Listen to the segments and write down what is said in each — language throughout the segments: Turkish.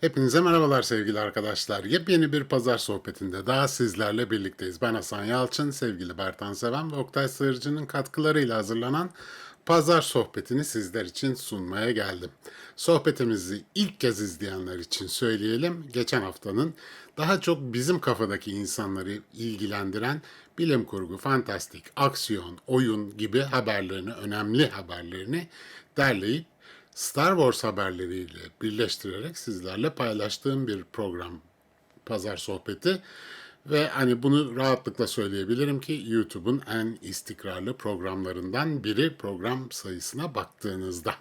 Hepinize merhabalar sevgili arkadaşlar. Yepyeni bir pazar sohbetinde daha sizlerle birlikteyiz. Ben Hasan Yalçın, sevgili Bertan Seven ve Oktay Sığırcı'nın katkılarıyla hazırlanan pazar sohbetini sizler için sunmaya geldim. Sohbetimizi ilk kez izleyenler için söyleyelim. Geçen haftanın daha çok bizim kafadaki insanları ilgilendiren bilim kurgu, fantastik, aksiyon, oyun gibi haberlerini, önemli haberlerini derleyip Star Wars haberleriyle birleştirerek sizlerle paylaştığım bir program Pazar Sohbeti ve hani bunu rahatlıkla söyleyebilirim ki YouTube'un en istikrarlı programlarından biri program sayısına baktığınızda.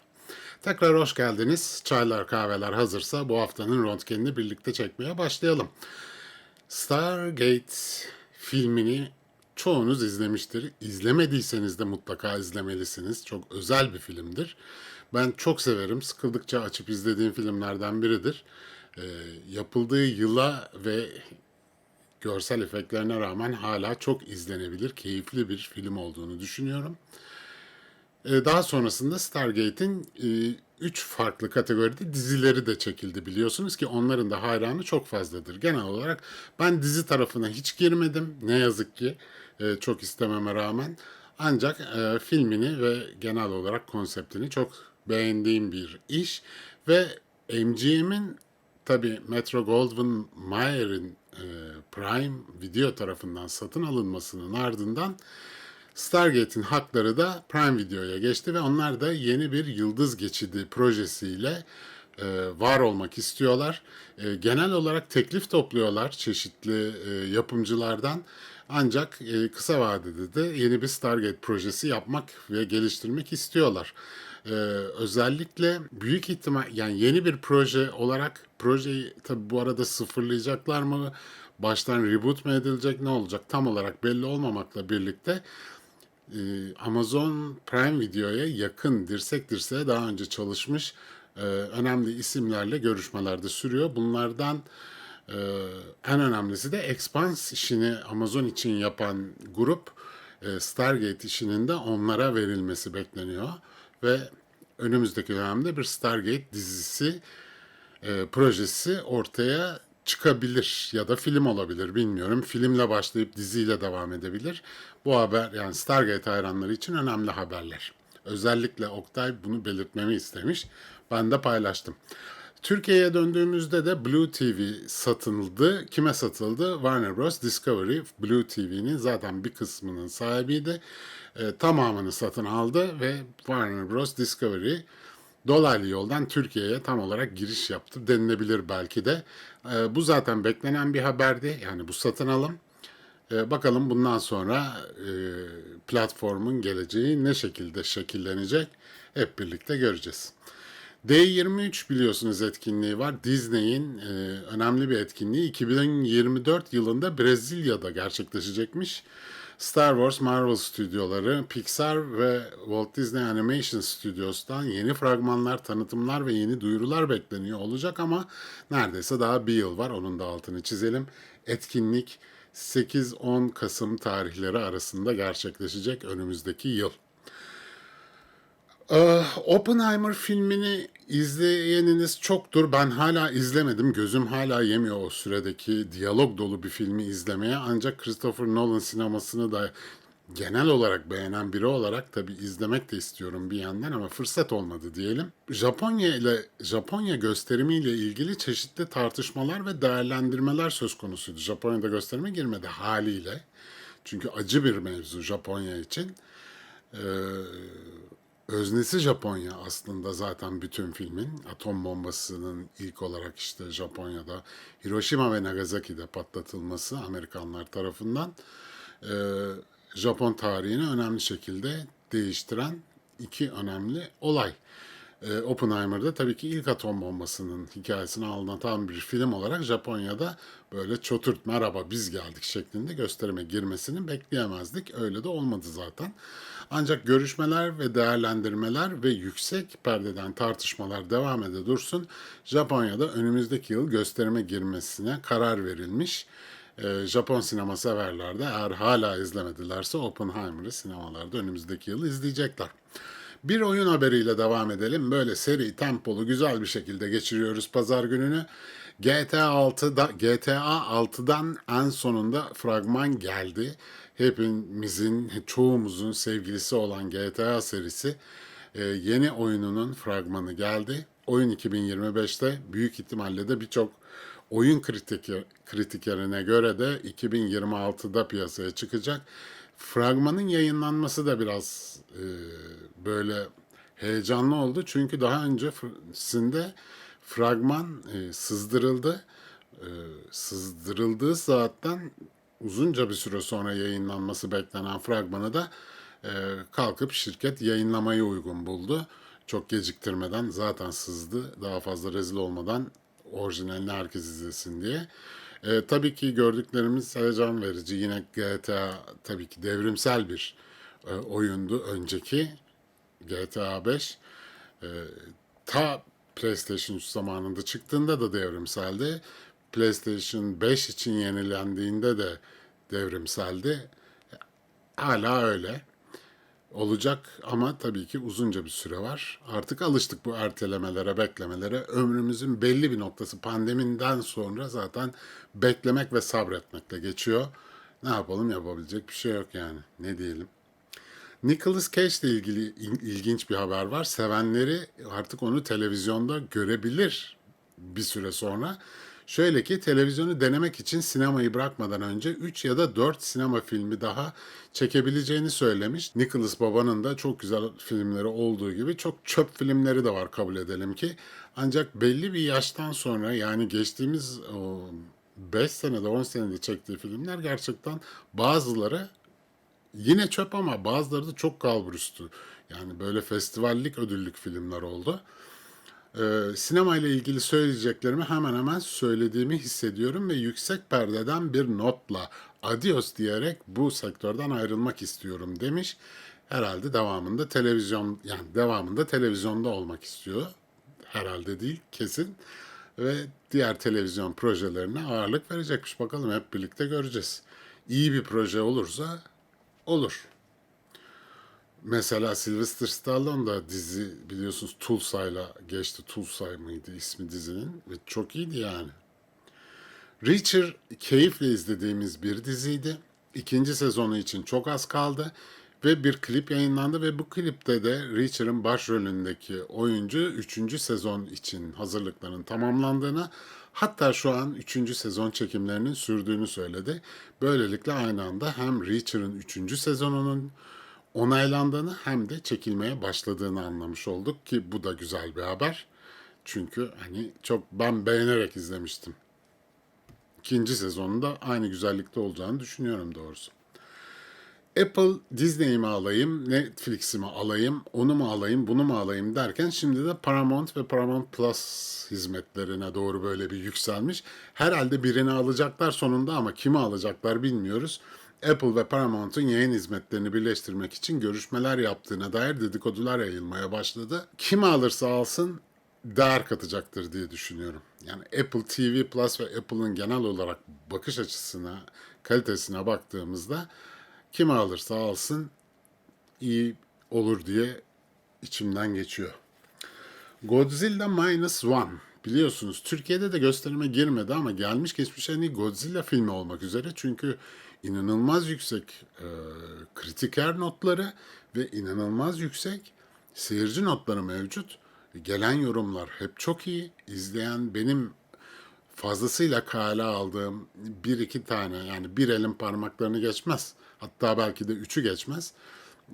Tekrar hoş geldiniz. Çaylar kahveler hazırsa bu haftanın röntgenini birlikte çekmeye başlayalım. Stargate filmini çoğunuz izlemiştir. İzlemediyseniz de mutlaka izlemelisiniz. Çok özel bir filmdir. Ben çok severim. Sıkıldıkça açıp izlediğim filmlerden biridir. Ee, yapıldığı yıla ve görsel efektlerine rağmen hala çok izlenebilir, keyifli bir film olduğunu düşünüyorum. Ee, Daha sonrasında Stargate'in 3 farklı kategoride dizileri de çekildi biliyorsunuz ki onların da hayranı çok fazladır. Genel olarak ben dizi tarafına hiç girmedim ne yazık ki e, çok istememe rağmen. Ancak e, filmini ve genel olarak konseptini çok beğendiğim bir iş ve MGM'in tabi Metro Goldwyn Mayer'in e, Prime Video tarafından satın alınmasının ardından Stargate'in hakları da Prime Video'ya geçti ve onlar da yeni bir yıldız geçidi projesiyle e, var olmak istiyorlar. E, genel olarak teklif topluyorlar çeşitli e, yapımcılardan. Ancak e, kısa vadede de yeni bir Stargate projesi yapmak ve geliştirmek istiyorlar. E, özellikle büyük ihtimal yani yeni bir proje olarak projeyi tabi bu arada sıfırlayacaklar mı? Baştan reboot mu edilecek ne olacak tam olarak belli olmamakla birlikte e, Amazon Prime Video'ya yakın dirsek dirseğe daha önce çalışmış e, önemli isimlerle görüşmelerde sürüyor. Bunlardan e, en önemlisi de Expanse işini Amazon için yapan grup e, Stargate işinin de onlara verilmesi bekleniyor ve önümüzdeki dönemde bir Stargate dizisi e, projesi ortaya çıkabilir ya da film olabilir bilmiyorum. Filmle başlayıp diziyle devam edebilir. Bu haber yani Stargate hayranları için önemli haberler. Özellikle Oktay bunu belirtmemi istemiş. Ben de paylaştım. Türkiye'ye döndüğümüzde de Blue TV satıldı. Kime satıldı? Warner Bros. Discovery Blue TV'nin zaten bir kısmının sahibiydi. E, tamamını satın aldı ve Warner Bros. Discovery dolaylı yoldan Türkiye'ye tam olarak giriş yaptı denilebilir belki de. E, bu zaten beklenen bir haberdi. Yani bu satın alım. E, bakalım bundan sonra e, platformun geleceği ne şekilde şekillenecek hep birlikte göreceğiz. D23 biliyorsunuz etkinliği var. Disney'in e, önemli bir etkinliği 2024 yılında Brezilya'da gerçekleşecekmiş. Star Wars, Marvel stüdyoları, Pixar ve Walt Disney Animation Studios'tan yeni fragmanlar, tanıtımlar ve yeni duyurular bekleniyor olacak ama neredeyse daha bir yıl var. Onun da altını çizelim. Etkinlik 8-10 Kasım tarihleri arasında gerçekleşecek önümüzdeki yıl. Ee, Oppenheimer filmini izleyeniniz çoktur. Ben hala izlemedim. Gözüm hala yemiyor o süredeki diyalog dolu bir filmi izlemeye. Ancak Christopher Nolan sinemasını da genel olarak beğenen biri olarak tabii izlemek de istiyorum bir yandan ama fırsat olmadı diyelim. Japonya ile Japonya gösterimiyle ilgili çeşitli tartışmalar ve değerlendirmeler söz konusuydu. Japonya'da gösterime girmedi haliyle. Çünkü acı bir mevzu Japonya için. Ee, öznesi Japonya aslında zaten bütün filmin. Atom bombasının ilk olarak işte Japonya'da Hiroşima ve Nagasaki'de patlatılması Amerikanlar tarafından e, Japon tarihini önemli şekilde değiştiren iki önemli olay. E, Oppenheimer'da tabii ki ilk atom bombasının hikayesini anlatan bir film olarak Japonya'da böyle çotırt merhaba biz geldik şeklinde gösterime girmesini bekleyemezdik. Öyle de olmadı zaten. Ancak görüşmeler ve değerlendirmeler ve yüksek perdeden tartışmalar devam ede dursun. Japonya'da önümüzdeki yıl gösterime girmesine karar verilmiş. Ee, Japon sinema severler de eğer hala izlemedilerse Oppenheimer'ı sinemalarda önümüzdeki yıl izleyecekler. Bir oyun haberiyle devam edelim. Böyle seri, tempolu, güzel bir şekilde geçiriyoruz pazar gününü. GTA 6'da GTA 6'dan en sonunda fragman geldi. Hepimizin, çoğumuzun sevgilisi olan GTA serisi e, yeni oyununun fragmanı geldi. Oyun 2025'te büyük ihtimalle de birçok oyun kritik, kritikerine göre de 2026'da piyasaya çıkacak. Fragmanın yayınlanması da biraz e, böyle heyecanlı oldu. Çünkü daha öncesinde fragman e, sızdırıldı. E, sızdırıldığı saatten uzunca bir süre sonra yayınlanması beklenen fragmanı da e, kalkıp şirket yayınlamayı uygun buldu. Çok geciktirmeden zaten sızdı. Daha fazla rezil olmadan orijinalini herkes izlesin diye. E, tabii ki gördüklerimiz heyecan verici. Yine GTA tabii ki devrimsel bir e, oyundu önceki GTA 5. E, ta PlayStation 3 zamanında çıktığında da devrimseldi. PlayStation 5 için yenilendiğinde de devrimseldi. Hala öyle olacak ama tabii ki uzunca bir süre var. Artık alıştık bu ertelemelere, beklemelere. Ömrümüzün belli bir noktası pandemiden sonra zaten beklemek ve sabretmekle geçiyor. Ne yapalım yapabilecek bir şey yok yani. Ne diyelim. Nicolas Cage ile ilgili il- ilginç bir haber var. Sevenleri artık onu televizyonda görebilir bir süre sonra. Şöyle ki televizyonu denemek için sinemayı bırakmadan önce 3 ya da 4 sinema filmi daha çekebileceğini söylemiş. Nicholas Baba'nın da çok güzel filmleri olduğu gibi çok çöp filmleri de var kabul edelim ki. Ancak belli bir yaştan sonra yani geçtiğimiz 5 senede 10 senede çektiği filmler gerçekten bazıları yine çöp ama bazıları da çok kalburüstü. Yani böyle festivallik ödüllük filmler oldu. Ee, sinema ile ilgili söyleyeceklerimi hemen hemen söylediğimi hissediyorum ve yüksek perdeden bir notla adios diyerek bu sektörden ayrılmak istiyorum demiş. Herhalde devamında televizyon yani devamında televizyonda olmak istiyor. Herhalde değil kesin. Ve diğer televizyon projelerine ağırlık verecekmiş. Bakalım hep birlikte göreceğiz. İyi bir proje olursa olur. Mesela Sylvester Stallone da dizi biliyorsunuz Tulsa'yla geçti. Tulsa mıydı ismi dizinin? Ve çok iyiydi yani. Reacher keyifle izlediğimiz bir diziydi. İkinci sezonu için çok az kaldı ve bir klip yayınlandı ve bu klipte de Reacher'ın başrolündeki oyuncu 3. sezon için hazırlıkların tamamlandığını hatta şu an 3. sezon çekimlerinin sürdüğünü söyledi. Böylelikle aynı anda hem Reacher'ın 3. sezonunun onaylandığını hem de çekilmeye başladığını anlamış olduk ki bu da güzel bir haber. Çünkü hani çok ben beğenerek izlemiştim. İkinci sezonunda aynı güzellikte olacağını düşünüyorum doğrusu. Apple Disney'i mi alayım, Netflix'i mi alayım, onu mu alayım, bunu mu alayım derken şimdi de Paramount ve Paramount Plus hizmetlerine doğru böyle bir yükselmiş. Herhalde birini alacaklar sonunda ama kimi alacaklar bilmiyoruz. Apple ve Paramount'un yayın hizmetlerini birleştirmek için görüşmeler yaptığına dair dedikodular yayılmaya başladı. Kim alırsa alsın değer katacaktır diye düşünüyorum. Yani Apple TV Plus ve Apple'ın genel olarak bakış açısına, kalitesine baktığımızda kim alırsa alsın iyi olur diye içimden geçiyor. Godzilla Minus One. Biliyorsunuz Türkiye'de de gösterime girmedi ama gelmiş geçmiş en iyi Godzilla filmi olmak üzere. Çünkü inanılmaz yüksek e, kritiker notları ve inanılmaz yüksek seyirci notları mevcut. Gelen yorumlar hep çok iyi. İzleyen benim fazlasıyla kale aldığım bir iki tane yani bir elin parmaklarını geçmez. Hatta belki de üçü geçmez.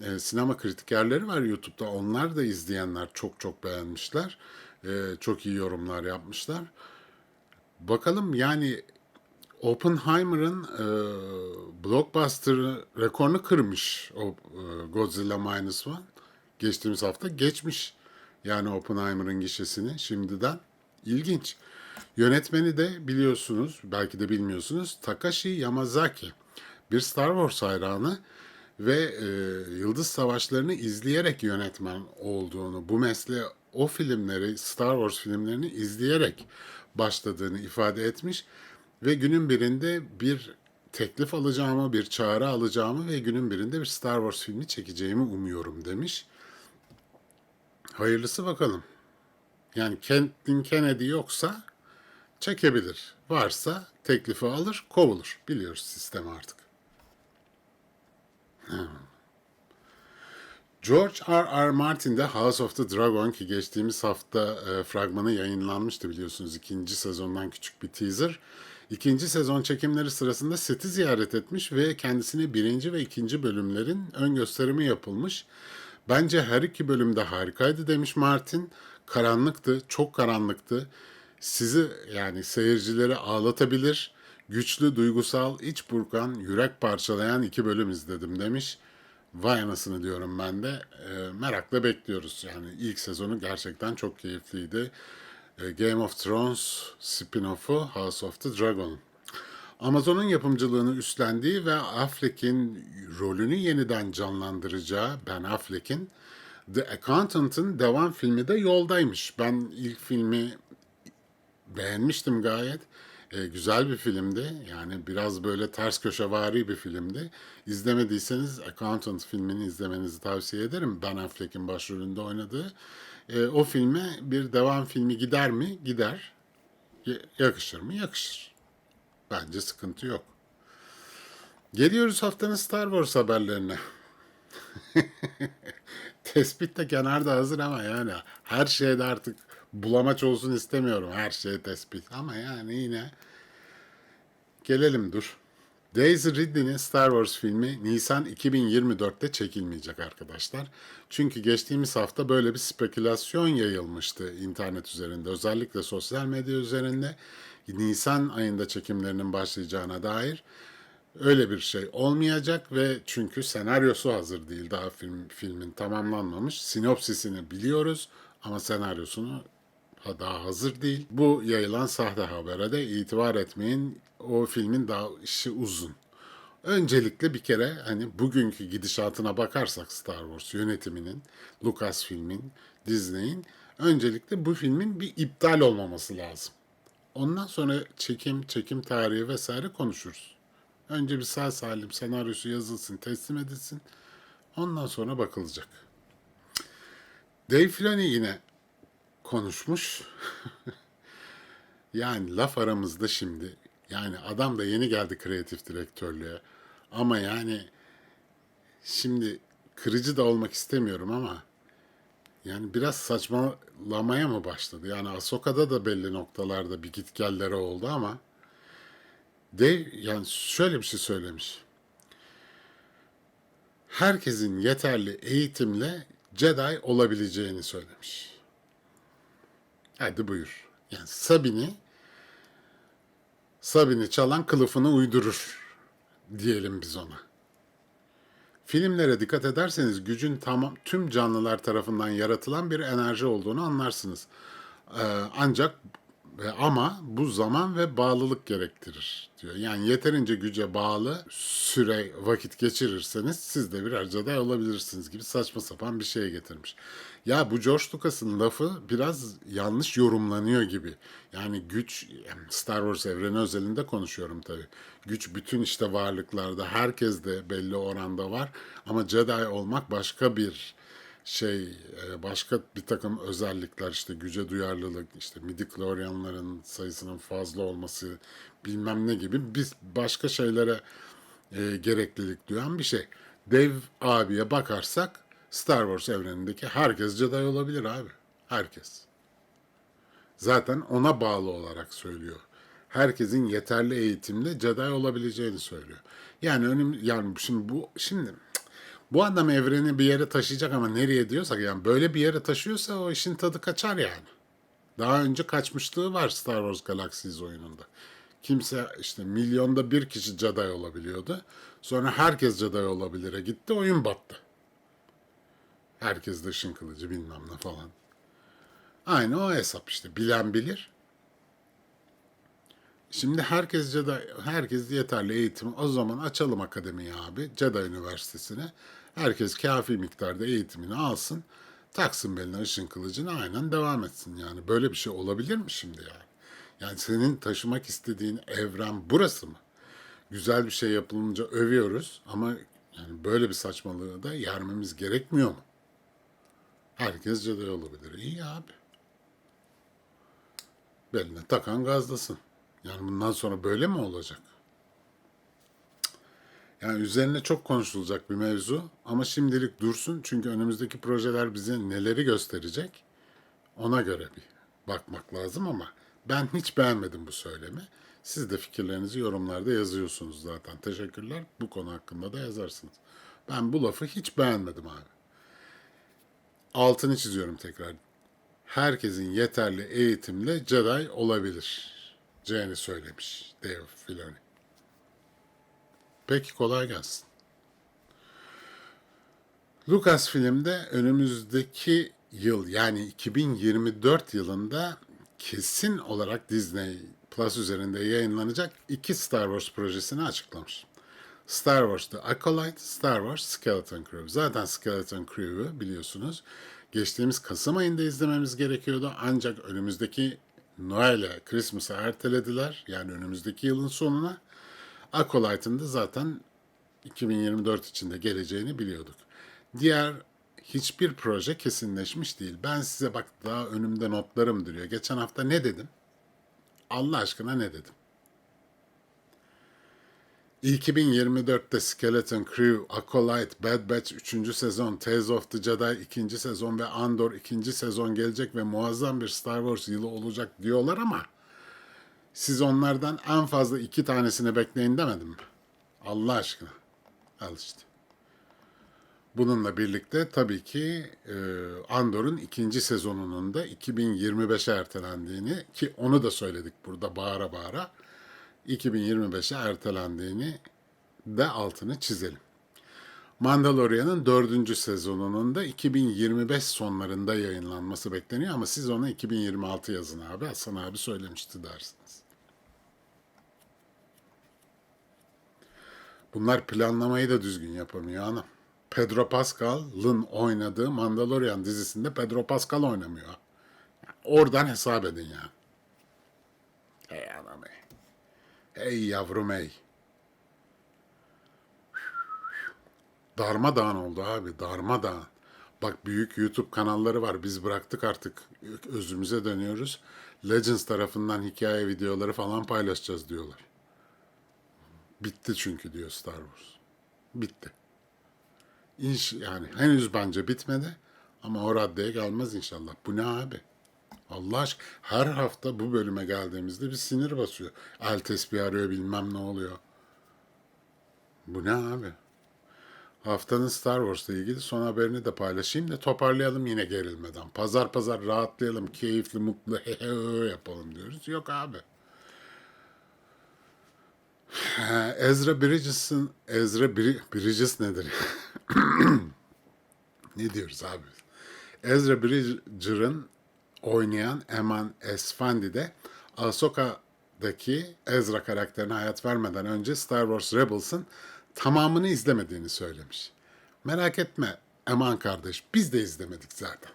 E, sinema kritikerleri var YouTube'da. Onlar da izleyenler çok çok beğenmişler. E, çok iyi yorumlar yapmışlar. Bakalım yani Oppenheimer'ın e, blockbuster rekorunu kırmış o e, Godzilla Minus One. Geçtiğimiz hafta geçmiş yani Oppenheimer'ın gişesini şimdiden. İlginç. Yönetmeni de biliyorsunuz, belki de bilmiyorsunuz, Takashi Yamazaki. Bir Star Wars hayranı ve e, Yıldız Savaşları'nı izleyerek yönetmen olduğunu, bu mesleğe o filmleri, Star Wars filmlerini izleyerek başladığını ifade etmiş ve günün birinde bir teklif alacağımı, bir çağrı alacağımı ve günün birinde bir Star Wars filmi çekeceğimi umuyorum demiş. Hayırlısı bakalım. Yani Kathleen Kennedy yoksa çekebilir. Varsa teklifi alır, kovulur. Biliyoruz sistemi artık. George R. R. Martin'de House of the Dragon ki geçtiğimiz hafta e, fragmanı yayınlanmıştı biliyorsunuz ikinci sezondan küçük bir teaser. İkinci sezon çekimleri sırasında seti ziyaret etmiş ve kendisine birinci ve ikinci bölümlerin ön gösterimi yapılmış. Bence her iki bölümde harikaydı demiş Martin. Karanlıktı, çok karanlıktı. Sizi yani seyircileri ağlatabilir, güçlü, duygusal, iç burkan, yürek parçalayan iki bölüm izledim demiş. Vay anasını diyorum ben de. E, merakla bekliyoruz. Yani ilk sezonu gerçekten çok keyifliydi. E, Game of Thrones spin-off'u House of the Dragon. Amazon'un yapımcılığını üstlendiği ve Affleck'in rolünü yeniden canlandıracağı Ben Affleck'in The Accountant'ın devam filmi de yoldaymış. Ben ilk filmi beğenmiştim gayet. E, güzel bir filmdi. Yani biraz böyle ters köşevari bir filmdi. İzlemediyseniz Accountant filmini izlemenizi tavsiye ederim. Ben Affleck'in başrolünde oynadığı. E, o filme bir devam filmi gider mi? Gider. Yakışır mı? Yakışır. Bence sıkıntı yok. Geliyoruz haftanın Star Wars haberlerine. Tespit de kenarda hazır ama yani her şeyde artık bulamaç olsun istemiyorum her şeye tespit. Ama yani yine gelelim dur. Daisy Ridley'nin Star Wars filmi Nisan 2024'te çekilmeyecek arkadaşlar. Çünkü geçtiğimiz hafta böyle bir spekülasyon yayılmıştı internet üzerinde. Özellikle sosyal medya üzerinde Nisan ayında çekimlerinin başlayacağına dair öyle bir şey olmayacak ve çünkü senaryosu hazır değil daha film filmin tamamlanmamış. Sinopsisini biliyoruz ama senaryosunu daha hazır değil. Bu yayılan sahte habere de itibar etmeyin. O filmin daha işi uzun. Öncelikle bir kere hani bugünkü gidişatına bakarsak Star Wars yönetiminin, Lucasfilm'in, Disney'in öncelikle bu filmin bir iptal olmaması lazım. Ondan sonra çekim, çekim tarihi vesaire konuşuruz. Önce bir sağ salim senaryosu yazılsın, teslim edilsin. Ondan sonra bakılacak. Dave Filoni yine konuşmuş. yani laf aramızda şimdi. Yani adam da yeni geldi kreatif direktörlüğe. Ama yani şimdi kırıcı da olmak istemiyorum ama yani biraz saçmalamaya mı başladı? Yani Ahsoka'da da belli noktalarda bir gitgelleri oldu ama Dave yani şöyle bir şey söylemiş. Herkesin yeterli eğitimle Jedi olabileceğini söylemiş. Hadi buyur. Yani Sabini Sabini çalan kılıfını uydurur diyelim biz ona. Filmlere dikkat ederseniz gücün tamam tüm canlılar tarafından yaratılan bir enerji olduğunu anlarsınız. Ee, ancak ama bu zaman ve bağlılık gerektirir diyor. Yani yeterince güce bağlı süre vakit geçirirseniz siz de birer Jedi olabilirsiniz gibi saçma sapan bir şeye getirmiş. Ya bu George Lucas'ın lafı biraz yanlış yorumlanıyor gibi. Yani güç Star Wars evreni özelinde konuşuyorum tabii. Güç bütün işte varlıklarda herkes de belli oranda var ama Jedi olmak başka bir şey e, başka bir takım özellikler işte güce duyarlılık işte midichlorianların sayısının fazla olması bilmem ne gibi biz başka şeylere e, gereklilik duyan bir şey. Dev abiye bakarsak Star Wars evrenindeki herkes Jedi olabilir abi. Herkes. Zaten ona bağlı olarak söylüyor. Herkesin yeterli eğitimle Jedi olabileceğini söylüyor. Yani önüm yani şimdi bu şimdi bu adam evreni bir yere taşıyacak ama nereye diyorsak yani böyle bir yere taşıyorsa o işin tadı kaçar yani. Daha önce kaçmışlığı var Star Wars Galaxies oyununda. Kimse işte milyonda bir kişi Jedi olabiliyordu. Sonra herkes Jedi olabilire gitti oyun battı. Herkes de ışın kılıcı bilmem ne falan. Aynı o hesap işte. Bilen bilir. Şimdi herkes Jedi, herkes yeterli eğitim. O zaman açalım akademiyi abi. Jedi Üniversitesi'ne. Herkes kafi miktarda eğitimini alsın. Taksın beline ışın kılıcını aynen devam etsin. Yani böyle bir şey olabilir mi şimdi yani? Yani senin taşımak istediğin evren burası mı? Güzel bir şey yapılınca övüyoruz ama yani böyle bir saçmalığı da yermemiz gerekmiyor mu? Herkes Jedi olabilir. İyi abi. Beline takan gazlasın. Yani bundan sonra böyle mi olacak? Yani üzerine çok konuşulacak bir mevzu ama şimdilik dursun çünkü önümüzdeki projeler bize neleri gösterecek ona göre bir bakmak lazım ama ben hiç beğenmedim bu söylemi. Siz de fikirlerinizi yorumlarda yazıyorsunuz zaten. Teşekkürler. Bu konu hakkında da yazarsınız. Ben bu lafı hiç beğenmedim abi. Altını çiziyorum tekrar. Herkesin yeterli eğitimle Jedi olabilir. C'ni söylemiş Dave Filoni. Peki kolay gelsin. Lucas filmde önümüzdeki yıl yani 2024 yılında kesin olarak Disney Plus üzerinde yayınlanacak iki Star Wars projesini açıklamış. Star Wars The Acolyte, Star Wars Skeleton Crew. Zaten Skeleton Crew'u biliyorsunuz geçtiğimiz Kasım ayında izlememiz gerekiyordu ancak önümüzdeki Noel'e, Christmas'a ertelediler. Yani önümüzdeki yılın sonuna. Acolyte'ın da zaten 2024 içinde geleceğini biliyorduk. Diğer hiçbir proje kesinleşmiş değil. Ben size bak daha önümde notlarım duruyor. Geçen hafta ne dedim? Allah aşkına ne dedim? 2024'te Skeleton Crew, Acolyte, Bad Batch 3. sezon, Tales of the Jedi 2. sezon ve Andor 2. sezon gelecek ve muazzam bir Star Wars yılı olacak diyorlar ama siz onlardan en fazla iki tanesini bekleyin demedim mi? Allah aşkına. Al işte. Bununla birlikte tabii ki e, Andor'un ikinci sezonunun da 2025'e ertelendiğini ki onu da söyledik burada bağıra bağıra 2025'e ertelendiğini de altını çizelim. Mandalorian'ın dördüncü sezonunun da 2025 sonlarında yayınlanması bekleniyor ama siz ona 2026 yazın abi. Hasan abi söylemişti dersiniz. Bunlar planlamayı da düzgün yapamıyor hanım. Pedro Pascal'ın oynadığı Mandalorian dizisinde Pedro Pascal oynamıyor. Oradan hesap edin ya. Hey anam hey. Hey yavrum hey. Darmadağın oldu abi darmadağın. Bak büyük YouTube kanalları var. Biz bıraktık artık özümüze dönüyoruz. Legends tarafından hikaye videoları falan paylaşacağız diyorlar. Bitti çünkü diyor Star Wars. Bitti. İnş, yani henüz bence bitmedi ama o raddeye gelmez inşallah. Bu ne abi? Allah aşkına her hafta bu bölüme geldiğimizde bir sinir basıyor. El tesbih arıyor bilmem ne oluyor. Bu ne abi? Haftanın Star Wars'la ilgili son haberini de paylaşayım da toparlayalım yine gerilmeden. Pazar pazar rahatlayalım, keyifli, mutlu yapalım diyoruz. Yok abi. Ezra Bridges'in Ezra Bri- Bridges nedir? ne diyoruz abi? Ezra Bridger'ın oynayan Eman Esfandi de Ahsoka'daki Ezra karakterine hayat vermeden önce Star Wars Rebels'ın tamamını izlemediğini söylemiş. Merak etme Eman kardeş biz de izlemedik zaten.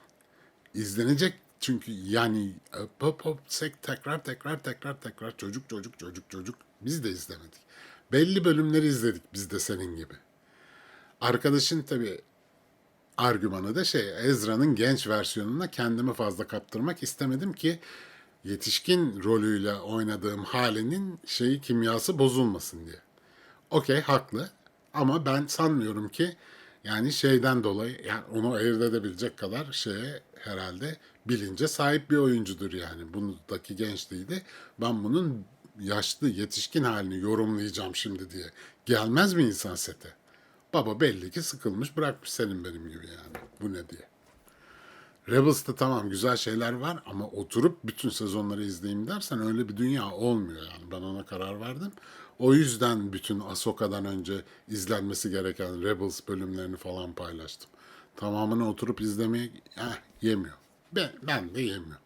İzlenecek çünkü yani pop pop sek tekrar tekrar tekrar tekrar çocuk çocuk çocuk çocuk biz de izlemedik. Belli bölümleri izledik biz de senin gibi. Arkadaşın tabii argümanı da şey Ezra'nın genç versiyonuna kendimi fazla kaptırmak istemedim ki yetişkin rolüyle oynadığım halinin şeyi kimyası bozulmasın diye. Okey haklı ama ben sanmıyorum ki yani şeyden dolayı yani onu ayırt edebilecek kadar şeye herhalde bilince sahip bir oyuncudur yani. Bundaki gençliğiydi. Ben bunun yaşlı yetişkin halini yorumlayacağım şimdi diye. Gelmez mi insan sete? Baba belli ki sıkılmış bırakmış senin benim gibi yani. Bu ne diye. Rebels'ta tamam güzel şeyler var ama oturup bütün sezonları izleyeyim dersen öyle bir dünya olmuyor yani. Ben ona karar verdim. O yüzden bütün Ahsoka'dan önce izlenmesi gereken Rebels bölümlerini falan paylaştım. Tamamını oturup izlemeye eh, yemiyor. Ben, ben de yemiyor.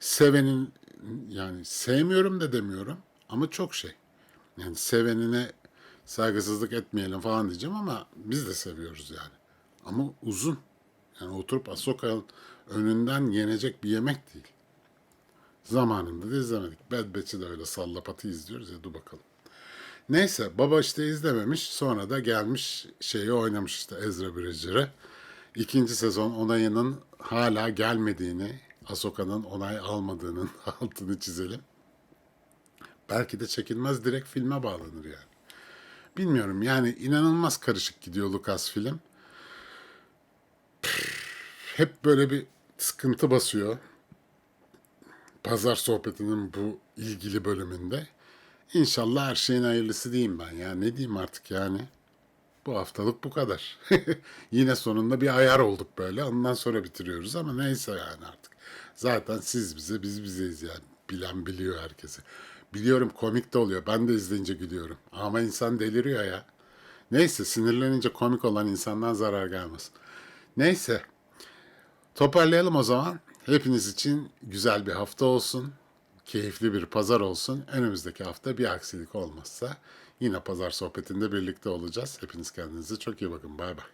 Sevenin yani sevmiyorum da demiyorum ama çok şey. Yani sevenine saygısızlık etmeyelim falan diyeceğim ama biz de seviyoruz yani. Ama uzun. Yani oturup Ahsoka'nın önünden yenecek bir yemek değil. Zamanında da izlemedik. Bad Batch'i de öyle sallapatı izliyoruz ya dur bakalım. Neyse baba işte izlememiş sonra da gelmiş şeyi oynamış işte Ezra Bridger'ı. ikinci sezon onayının hala gelmediğini, Ahsoka'nın onay almadığının altını çizelim. Belki de çekilmez direkt filme bağlanır yani. Bilmiyorum yani inanılmaz karışık gidiyor Lucas film. Hep böyle bir sıkıntı basıyor. Pazar sohbetinin bu ilgili bölümünde. İnşallah her şeyin hayırlısı diyeyim ben ya. Ne diyeyim artık yani. Bu haftalık bu kadar. Yine sonunda bir ayar olduk böyle. Ondan sonra bitiriyoruz ama neyse yani artık. Zaten siz bize, biz bizeyiz yani. Bilen biliyor herkesi. Biliyorum komik de oluyor. Ben de izleyince gülüyorum. Ama insan deliriyor ya. Neyse sinirlenince komik olan insandan zarar gelmez. Neyse. Toparlayalım o zaman. Hepiniz için güzel bir hafta olsun. Keyifli bir pazar olsun. Önümüzdeki hafta bir aksilik olmazsa yine pazar sohbetinde birlikte olacağız. Hepiniz kendinize çok iyi bakın. Bay bay.